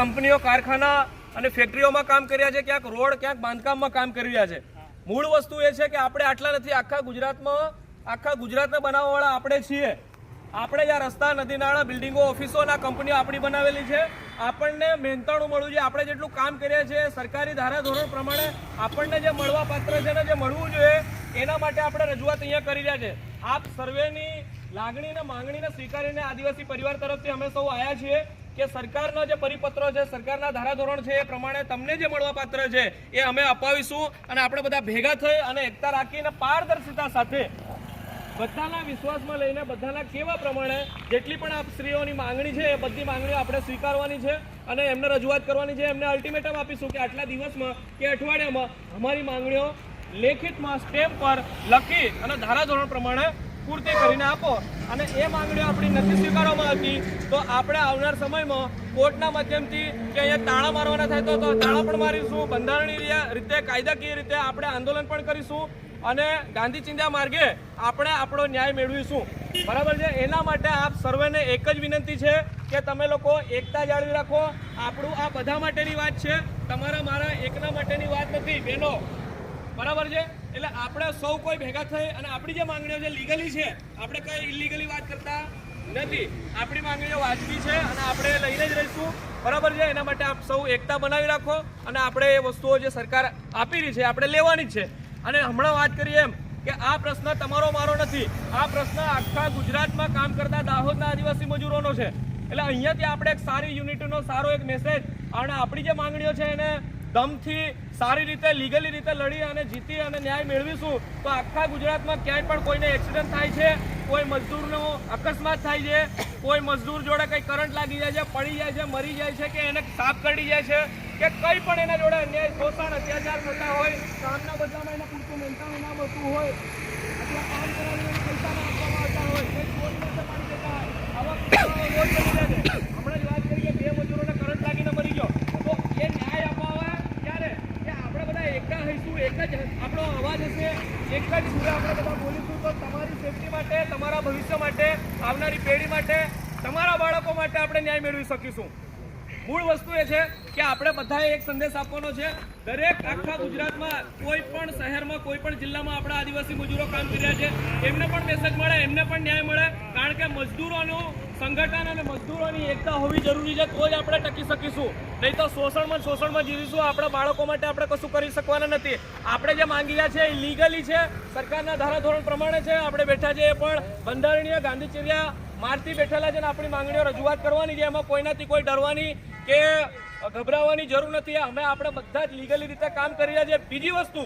કંપનીઓ કારખાના અને ફેક્ટરીઓમાં કામ કર્યા છે, ક્યાંક રોડ, ક્યાંક બાંધકામમાં કામ કરી રહ્યા છે. મૂળ વસ્તુ એ છે કે આપણે આટલા નથી, આખા ગુજરાતમાં, આખા ગુજરાતને બનાવવાવાળા આપણે છીએ. આપણે જ્યાં રસ્તા નદી નાળા બિલ્ડિંગો, ઓફિસો અને કંપનીઓ આપણી બનાવેલી છે. આપણને મહેનતાણું મળવું છે આપણે જેટલું કામ કરીએ છીએ સરકારી ધારાધોરણ પ્રમાણે આપણને જે મળવા પાત્ર છે ને જે મળવું જોઈએ, એના માટે આપણે રજૂઆત અહીંયા કરી રહ્યા છે. આપ સર્વેની લાગણી અને માંગણીને સ્વીકારીને આદિવાસી પરિવાર તરફથી અમે સૌ આવ્યા છીએ. કે સરકારનો જે પરિપત્રો છે, સરકારના ધારાધોરણ છે, એ પ્રમાણે તમને જે મળવાપાત્ર છે, એ અમે અપાવીશું અને આપણે બધા ભેગા થઈ અને એકતા રાખીને પારદર્શિતા સાથે બધાના વિશ્વાસમાં લઈને બધાના કેવા પ્રમાણે જેટલી પણ આપ સ્ત્રીઓની માંગણી છે, એ બધી માંગણીઓ આપણે સ્વીકારવાની છે અને એમને રજૂઆત કરવાની છે. એમને અલ્ટિમેટમ આપીશું કે આટલા દિવસમાં કે અઠવાડિયામાં અમારી માંગણીઓ લેખિતમાં સ્ટેમ્પ પર લખી અને ધારાધોરણ પ્રમાણે પૂર્તિ કરીને આપો. અને એ માંગણીઓ આપણી નથી સ્વીકારવામાં આવતી. તો આપણે આવનાર સમયમાં કોર્ટના માધ્યમથી કે અહીંયા તાળા મારવાના થાય તો તાળા પણ મારીશું. બંધારણીય રીતે, કાયદાકીય રીતે આપણે આંદોલન પણ કરીશું. અને ગાંધી ચિંધ્યા માર્ગે આપણે આપણો ન્યાય મેળવીશું. બરાબર છે? એના માટે આપ સર્વેને એક જ વિનંતી છે કે તમે લોકો એકતા જાળવી રાખો. આપણું આ બધા માટેની વાત છે. તમારા મારા એકના માટેની વાત નથી, બહેનો. બરાબર છે? એટલે આપણે સૌ કોઈ ભેગા થઈ અને આપણી જે માંગણીઓ છે લીગલી છે, આપણે કઈ ઇલીગલી વાત કરતા નથી. આપણી માંગણીઓ વાજબી છે અને આપણે લઈને જ રહીશું. બરાબર છે? એના માટે આપ સૌ એકતા બનાવી રાખો અને આપણે એ વસ્તુઓ જે સરકાર આપી રહી છે, આપણે લેવાની જ છે. અને હમણાં વાત કરીએ એમ કે આ પ્રશ્ન તમારો મારો નથી. આ પ્રશ્ન આખા ગુજરાતમાં કામ કરતા દાહોદના આદિવાસી મજૂરોનો છે. એટલે અહીંયાથી આપણે એક સારી યુનિટીનો સારો એક મેસેજ અને આપણી જે માંગણીઓ છે એને દમથી સારી રીતે, લીગલી રીતે લડી અને જીતી અને ન્યાય મેળવીશું. તો આખા ગુજરાતમાં ક્યાંય પણ કોઈને એક્સિડન્ટ થાય છે, કોઈ મજદૂરનો અકસ્માત થાય છે, કોઈ મજદૂર જોડે કંઈ કરંટ લાગી જાય છે, પડી જાય છે, મરી જાય છે કે એને સાફ કરી જાય છે, કે કંઈ પણ એના જોડે અન્યાય, શોષણ, અત્યાચાર થતા હોય કામના બદલામાં એને પૂરતું મહેનતાણું ના મળતું હોય. અથવા કામ કરાવીને એને પૈસા ના આપવામાં આવતા હોય કંઈ ચોરી નથી પાડી દેતા હોય આવા કિસ્સાઓ રોજ બની જાય છે હમણાં જ વાત કરી કે બે મજૂરોને કરંટ લાગીને મરી ગયો તો એ ન્યાય અપાવવા ક્યારે કે આપણે બધા એકતા હઈશું આપણો અવાજ હશે. એક જ સુરે આપણે બધા બોલીશું તો તમારી સેફટી માટે, તમારા ભવિષ્ય માટે, આવનારી પેઢી માટે, તમારા બાળકો માટે આપણે ન્યાય મેળવી શકીશું. મૂળ વસ્તુ એ છે કે આપણે બધાએ એક સંદેશ આપવાનો છે. દરેક આખા ગુજરાતમાં કોઈ પણ શહેરમાં, કોઈ પણ જિલ્લામાં આપણા આદિવાસી મજૂરો કામ કરી રહ્યા છે. એમને પણ મેસેજ મળે, એમને પણ ન્યાય મળે. કારણ કે મજદૂરોનું સંગઠન અને મજદૂરોની એકતા હોવી જરૂરી છે, તો જ આપણે ટકી શકીશું. નહીં તો શોષણમાં શોષણમાં જીવીશું, આપણા બાળકો માટે આપણે કશું કરી શકવાના નથી. આપણે જે માંગી રહ્યા છે એ લીગલી છે, સરકારના ધારાધોરણ પ્રમાણે છે. આપણે બેઠા છે એ પણ બંધારણીય ગાંધીચર્યા મારથી બેઠેલા છે ને આપણી માંગણીઓ રજૂઆત કરવાની છે. એમાં કોઈનાથી કોઈ ડરવાની કે ગભરાવાની જરૂર નથી. અમે આપણે બધા જ લીગલી રીતે કામ કરી રહ્યા છીએ. બીજી વસ્તુ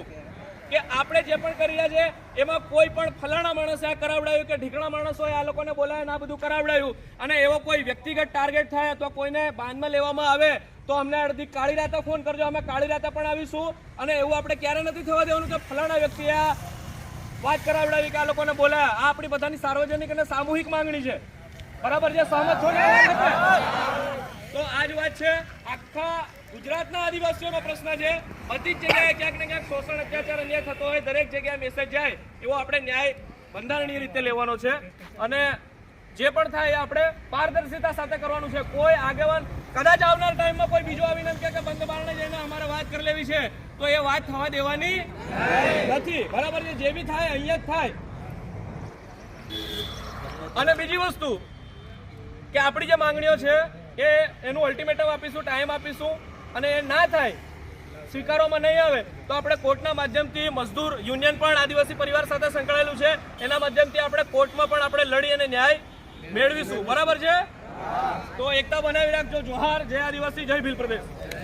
કે આપણે જે પણ કરી રહ્યા છે એમાં કોઈ પણ ફલાણા માણસે આ કરાવડાવ્યું કે ઢીકણા માણસોએ આ લોકોને બોલાવીને આ બધું કરાવડાવ્યું અને એવો કોઈ વ્યક્તિગત ટાર્ગેટ થાય અથવા કોઈને બાંધમાં લેવામાં આવે, તો અમને અડધી કાળી રાતે ફોન કરજો. અમે કાળી રાતે પણ આવીશું અને એવું આપણે ક્યારે નથી થવા દેવાનું કે ફલાણા વ્યક્તિએ આ વાત કરાવડાવી કે આ લોકોને બોલાયા આ આપણી બધાની સાર્વજનિક અને સામૂહિક માંગણી છે. બરાબર છે? સહમત આ છે. આખા ગુજરાતના આદિવાસીઓનો પ્રશ્ન છે. બધી જગ્યાએ ક્યાંક ને ક્યાંક શોષણ, અત્યાચાર, અન્યાય થતો હોય, દરેક જગ્યાએ મેસેજ જાય, એવો આપણે ન્યાય બંધારણીય રીતે લેવાનો છે. અને જે પણ થાય એ આપણે પારદર્શિતા સાથે કરવાનું છે. કોઈ આગેવાન કદાચ આવનાર ટાઈમમાં કોઈ બીજો આવીને એમ કે બંધ બારણે જઈને અમારે વાત કરી લેવી છે, તો એ વાત થવા દેવાની નથી. બરાબર છે? જે બી થાય, અહીંયા જ થાય. અને બીજી વસ્તુ કે આપણી જે માંગણીઓ છે એ એનું અલ્ટિમેટમ આપીશું ટાઈમ આપીશું અને એ ના થાય, સ્વીકારવામાં નહીં આવે, તો આપણે કોર્ટના માધ્યમથી મજદૂર યુનિયન પણ આદિવાસી પરિવાર સાથે સંકળાયેલું છે. એના માધ્યમથી આપણે કોર્ટમાં પણ આપણે લડી અને ન્યાય મેળવીશું. બરાબર છે? તો એકતા બનાવી રાખજો. જોહાર. જય આદિવાસી. જય ભીલ પ્રદેશ